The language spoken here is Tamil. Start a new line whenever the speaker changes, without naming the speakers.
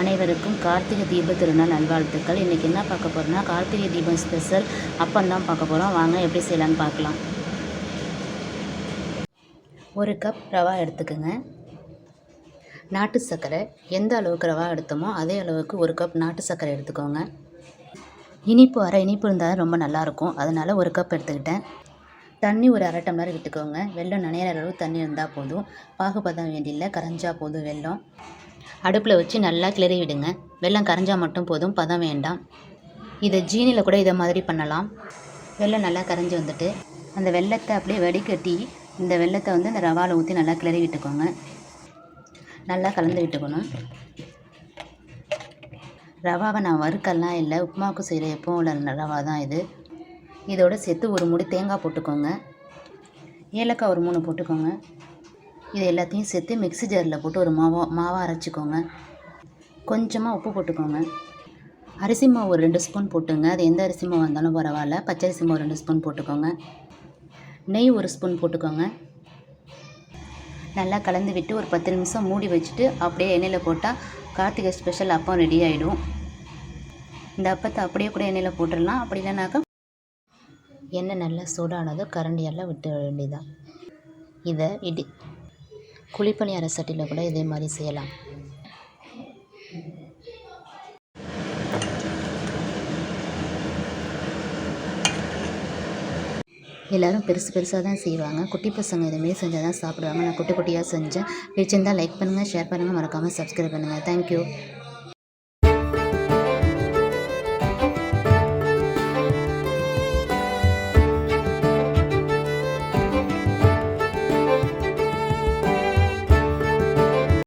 அனைவருக்கும் கார்த்திகை தீப திருநாள் நல்வாழ்த்துக்கள். இன்றைக்கி என்ன பார்க்க போகிறோம்னா கார்த்திகை தீபம் ஸ்பெஷல் அப்பம் தான் பார்க்க போகிறோம் வாங்க எப்படி செய்யலான்னு பார்க்கலாம். ஒரு கப் ரவா எடுத்துக்கோங்க. நாட்டு சர்க்கரை. எந்த அளவுக்கு ரவா எடுத்தோமோ அதே அளவுக்கு ஒரு கப் நாட்டு சர்க்கரை எடுத்துக்கோங்க. இனிப்பு அரை இனிப்பு இருந்தால் ரொம்ப நல்லாயிருக்கும் அதனால் ஒரு கப் எடுத்துக்கிட்டேன். தண்ணி ஒரு அரை டம்ளர் விட்டுக்கோங்க. வெள்ளம் நனையிற அளவு தண்ணி இருந்தால் போதும். பாகுபதம் வேண்டியில்லை கரைஞ்சால் போதும் வெள்ளம். அடுப்பில் வச்சு நல்லா கிளறி விடுங்க. வெள்ளம் கரைஞ்சால் மட்டும் போதும். பதம் வேண்டாம். இதை ஜீனியில் கூட இதை மாதிரி பண்ணலாம். வெள்ளம் நல்லா கரைஞ்சி வந்துட்டு அந்த வெல்லத்தை அப்படியே வடிகட்டி இந்த வெள்ளத்தை வந்து இந்த ரவாவில் ஊற்றி நல்லா கிளறி விட்டுக்கோங்க. நல்லா கலந்து விட்டுக்கணும். ரவாவை நான் வறுக்கெல்லாம் இல்லை. உப்புமாவுக்கு செய்கிற எப்பவும் உள்ள ரவா தான் இது. இதோட சேர்த்து ஒரு முடி தேங்காய் போட்டுக்கோங்க. ஏலக்காய் ஒரு மூணு போட்டுக்கோங்க. இது எல்லாத்தையும் சேர்த்து மிக்ஸி ஜாரில் போட்டு ஒரு மாவா மாவாக அரைச்சிக்கோங்க. கொஞ்சமாக உப்பு போட்டுக்கோங்க. அரிசி மாவு ஒரு ரெண்டு ஸ்பூன் போட்டுங்க. அது எந்த அரிசி மாவு இருந்தாலும் பரவாயில்ல. பச்சரிசி மாவு ரெண்டு ஸ்பூன் போட்டுக்கோங்க. நெய் ஒரு ஸ்பூன் போட்டுக்கோங்க. நல்லா கலந்து விட்டு ஒரு பத்து நிமிஷம் மூடி வச்சுட்டு அப்படியே எண்ணெயில் போட்டால் கார்த்திகை ஸ்பெஷல் அப்பம் ரெடி ஆகிடும் இந்த அப்பத்தை அப்படியே கூட எண்ணெயில் போட்டுடலாம். அப்படி இல்லைனாக்கா எண்ணெய் நல்லா சூடானதும் கரண்டியால் விட்டு வேண்டியதான் இதை இடி குழிப்பணியார சட்டியில் கூட இதே மாதிரி செய்யலாம். எல்லோரும் பெருசு பெருசாக தான் செய்வாங்க. குட்டி பசங்க இதுமாரி செஞ்சால் தான் சாப்பிடுவாங்க. நான் குட்டி குட்டியாக செஞ்சேன். பிடிச்சிருந்தால் லைக் பண்ணுங்கள் ஷேர் பண்ணுங்கள் மறக்காமல் சப்ஸ்கிரைப் பண்ணுங்கள் தேங்க்யூ